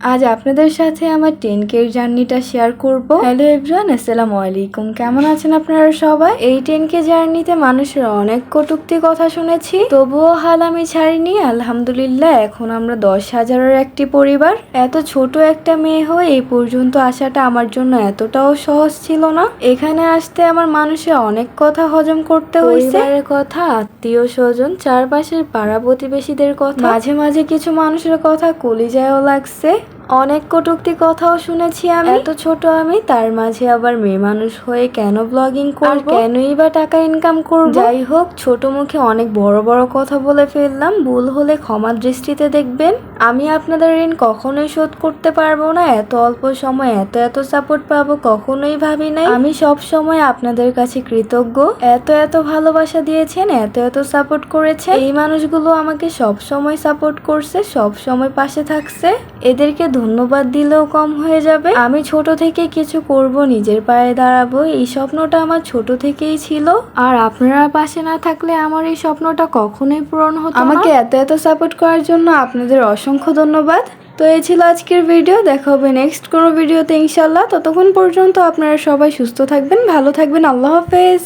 আজ আপনাদের সাথে আমার টেন কের জার্নিটা শেয়ার করব। হ্যালো এভরিওয়ান আসসালামু আলাইকুম। কেমন আছেন আপনারা সবাই? এই টেন কে জার্নিতে মানুষের অনেক কটুক্তি কথা শুনেছি। তবুও হাল আমি ছাড়িনি আলহামদুলিল্লাহ এখন আমরা দশ হাজারের একটি পরিবার। এত ছোট একটা মেয়ে হয়ে এই পর্যন্ত আসাটা আমার জন্য এতটাও সহজ ছিল না। এখানে আসতে আমার মানুষের অনেক কথা হজম করতে হয়েছে। কথা আত্মীয় স্বজন চারপাশের পাড়া প্রতিবেশীদের কথা। মাঝে মাঝে কিছু মানুষের কথা কলিজায়ও লাগছে। অনেক কটুক্তি কথাও শুনেছি আমি। এত ছোট আমি তার মাঝে আবার মেয়ে মানুষ হয়ে কেন ব্লগিং করব? কেনই বা টাকা ইনকাম করব? যাই হোক ছোট মুখে অনেক বড় বড় কথা বলে ফেললাম। ভুল হলে ক্ষমা দৃষ্টিতে দেখবেন। আমি আপনাদের ঋণ কখনোই শোধ করতে পারব না। এত অল্প সময় এত এত সাপোর্ট পাবো কখনোই ভাবি নাই। আমি সব সময় আপনাদের কাছে কৃতজ্ঞ। এত এত ভালোবাসা দিয়েছেন এত এত সাপোর্ট করেছে এই মানুষগুলো আমাকে সব সময় সাপোর্ট করছে সব সময় পাশে থাকছে। এদেরকে ধন্যবাদ দিলেও কম হয়ে যাবে। আমি ছোট থেকে কিছু করব, নিজের পায়ে দাঁড়াবো, এই স্বপ্নটা আমার ছোট থেকেই ছিল। আর আপনারা পাশে না থাকলে আমার এই স্বপ্নটা কখনোই পূরণ হতো আমাকে এত এত সাপোর্ট করার জন্য আপনাদের অসংখ্য ধন্যবাদ। তো এই ছিল আজকের ভিডিও দেখা হবে নেক্সট কোনো ভিডিওতে ইনশাল্লাহ ততক্ষণ পর্যন্ত আপনারা সবাই সুস্থ থাকবেন, ভালো থাকবেন, আল্লাহ হাফেজ।